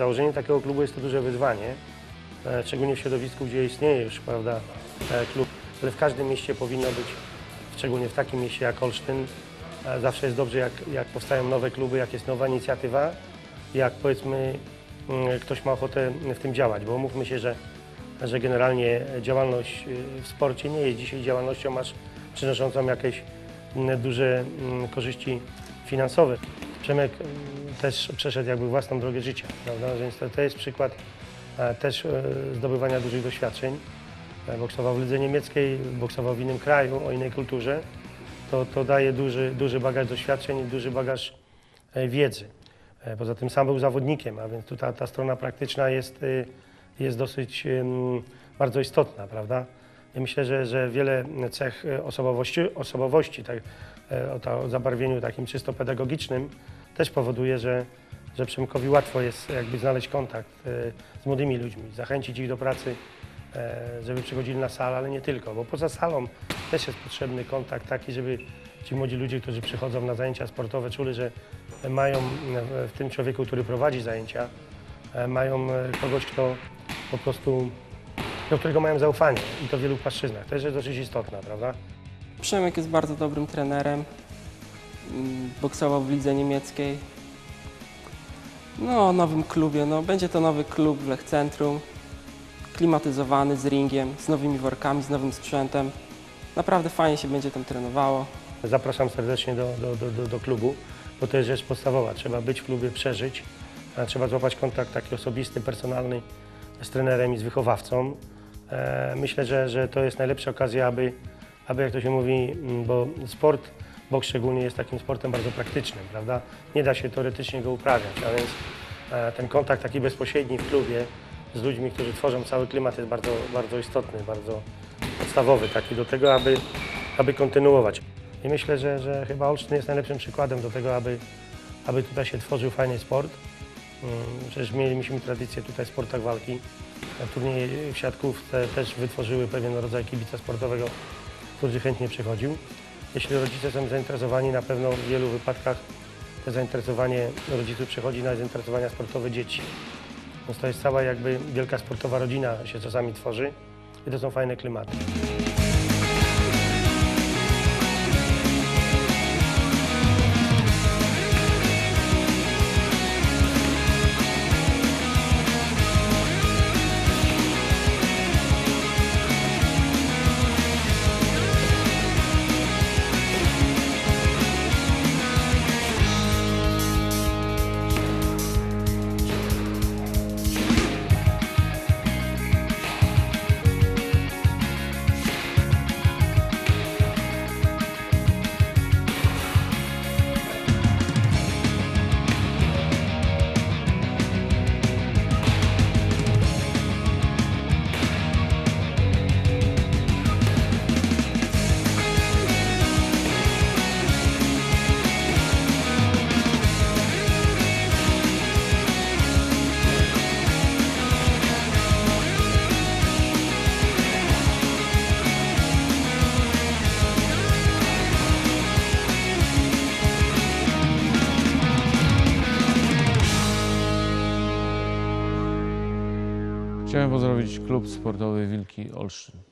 Założenie takiego klubu jest to duże wyzwanie, e, szczególnie w środowisku, gdzie istnieje już prawda, e, klub, ale w każdym mieście powinno być, szczególnie w takim mieście jak Olsztyn, e, zawsze jest dobrze, jak, jak powstają nowe kluby, jak jest nowa inicjatywa, jak powiedzmy mm, ktoś ma ochotę w tym działać, bo mówmy się, że, że generalnie działalność y, w sporcie nie jest dzisiaj działalnością aż przynoszącą jakieś mm, duże mm, korzyści finansowe. Przemek mm, też przeszedł jakby własną drogę życia, prawda? Więc to, to jest przykład e, też e, zdobywania dużych doświadczeń. E, Boksował w lidze niemieckiej, boksował w innym kraju, o innej kulturze. To, to daje duży, duży bagaż doświadczeń i duży bagaż wiedzy. Poza tym sam był zawodnikiem, a więc tu ta, strona praktyczna jest, y, jest dosyć bardzo istotna, prawda? Ja myślę, że, że wiele cech osobowości, osobowości tak, o, ta, o zabarwieniu takim czysto pedagogicznym też powoduje, że, że Przemkowi łatwo jest jakby znaleźć kontakt e, z młodymi ludźmi, zachęcić ich do pracy, e, żeby przychodzili na salę, ale nie tylko, bo poza salą też jest potrzebny kontakt taki, żeby ci młodzi ludzie, którzy przychodzą na zajęcia sportowe, czuli, że mają e, w tym człowieku, który prowadzi zajęcia, e, mają e, kogoś, kto po prostu, do którego mają zaufanie i to w wielu płaszczyznach. To jest dosyć istotne, prawda? Przemek jest bardzo dobrym trenerem. Mm, Boksował w lidze niemieckiej. No, o nowym klubie. No, będzie to nowy klub w Lech Centrum. Klimatyzowany, z ringiem, z nowymi workami, z nowym sprzętem. Naprawdę fajnie się będzie tam trenowało. Zapraszam serdecznie do, do, do, do, klubu, bo to jest rzecz podstawowa. Trzeba być w klubie, przeżyć, trzeba złapać kontakt taki osobisty, personalny z trenerem i z wychowawcą. E, myślę, że, że to jest najlepsza okazja, aby, aby jak to się mówi, m, bo sport, boks szczególnie jest takim sportem bardzo praktycznym, prawda? Nie da się teoretycznie go uprawiać, a więc e, ten kontakt taki bezpośredni w klubie z ludźmi, którzy tworzą cały klimat jest bardzo, bardzo istotny, bardzo podstawowy taki do tego, aby, aby kontynuować. I myślę, że, że chyba Olsztyn jest najlepszym przykładem do tego, aby, aby tutaj się tworzył fajny sport. Mm, Przecież mieliśmy tradycję tutaj w sportach walki. Turnieje w siatkówce też wytworzyły pewien rodzaj kibica sportowego, który chętnie przychodził. Jeśli rodzice są zainteresowani, na pewno w wielu wypadkach to zainteresowanie rodziców przechodzi na zainteresowania sportowe dzieci. Więc to jest cała jakby wielka sportowa rodzina się czasami tworzy i to są fajne klimaty. Chciałem pozdrowić klub sportowy Wilki Olsztyn.